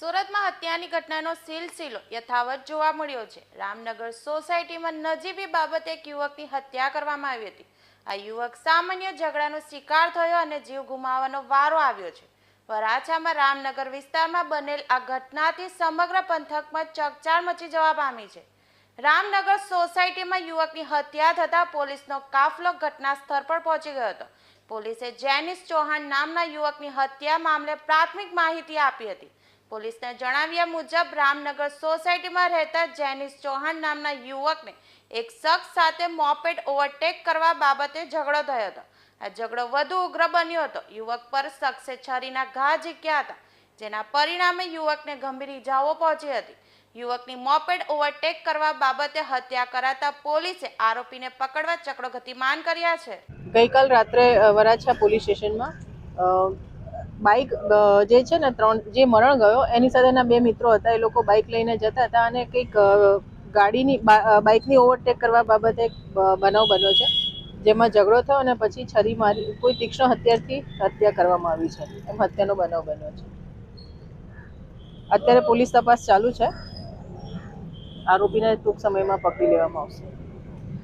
સુરતમાં હત્યાની ઘટનાનો સિલસિલો યથાવત જોવા મળ્યો છે. રામનગર સોસાયટીમાં નજીબી બાબતે એક યુવકની હત્યા કરવામાં આવી હતી. આ યુવક સામાન્ય ઝઘડાનો શિકાર થયો અને જીવ ગુમાવવાનો વારો આવ્યો છે. વરાછામાં રામનગર વિસ્તારમાં બનેલ આ ઘટનાથી સમગ્ર પંથકમાં ચકચાર મચી જવા પામી છે. રામનગર સોસાયટીમાં યુવકની હત્યા થતાં પોલીસનો કાફલો ઘટના સ્થળ પર પહોંચી ગયો હતો. પોલીસે જેનિસ ચૌહાણ નામના યુવકની હત્યા મામલે પ્રાથમિક માહિતી આપી હતી. પોલીસને જણાવ્યા મુજબ રામનગર સોસાયટીમાં રહેતા જેનિસ ચૌહાણ નામના યુવકને એક શખ્સ સાથે મોપેડ ઓવરટેક કરવા બાબતે ઝઘડો થયો હતો. આ ઝઘડો વધુ ઉગ્ર બન્યો હતો. યુવક પર શખ્સે છરીના ઘા ઝીક્યા હતા, જેના પરિણામે યુવકને ગંભીર ઈજાઓ પહોંચી હતી. યુવકની મોપેડ ઓવરટેક કરવા બાબતે હત્યા કરાતા પોલીસે આરોપીને પકડવા ચક્રો ગતિમાન કર્યા છે. ગઈકાલ રાત્રે વરાછા પોલીસ સ્ટેશનમાં બાઇક જે છે ને ત્રણ, જે મરણ ગયો, એની સાથેના બે મિત્રો હતા, એ લોકો બાઇક લઈને જતા હતા અને કંઈક ગાડીની બાઇકની ઓવરટેક કરવા બાબતે બનાવ બન્યો છે. જેમાં ઝઘડો થયો અને પછી છરી મારી, કોઈ તીક્ષ્ણ હત્યાથી હત્યા કરવામાં આવી છે. એમ હત્યાનો બનાવ બન્યો છે. અત્યારે પોલીસ તપાસ ચાલુ છે. આરોપીને ટૂંક સમયમાં પકડી લેવામાં આવશે.